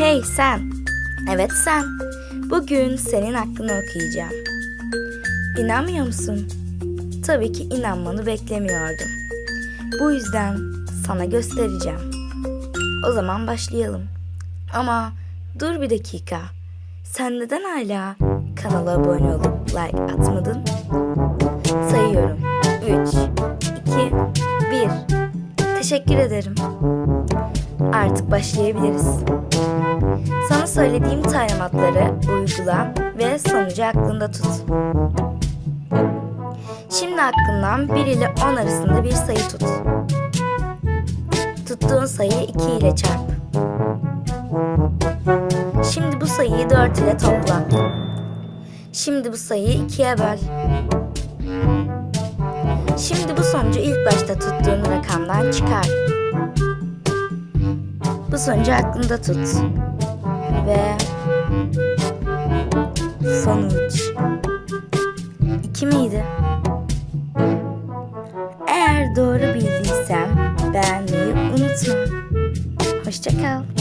Hey sen. Evet sen. Bugün senin hakkını okuyacağım. İnanmıyor musun? Tabii ki inanmanı beklemiyordum. Bu yüzden sana göstereceğim. O zaman başlayalım. Ama dur bir dakika. Sen neden hala kanala abone olup like atmadın? Sayıyorum. 3, 2, 1. Teşekkür ederim. Artık başlayabiliriz. Sana söylediğim talimatları uygula ve sonucu aklında tut. Şimdi aklından 1 ile 10 arasında bir sayı tut. Tuttuğun sayıyı 2 ile çarp. Şimdi bu sayıyı 4 ile topla. Şimdi bu sayıyı 2'ye böl. Şimdi bu sonucu ilk başta tuttuğun rakamdan çıkar. Bu sonucu aklında tut. Ve sonuç 2 miydi? Eğer doğru bildiysen beğenmeyi unutma. Hoşça kal.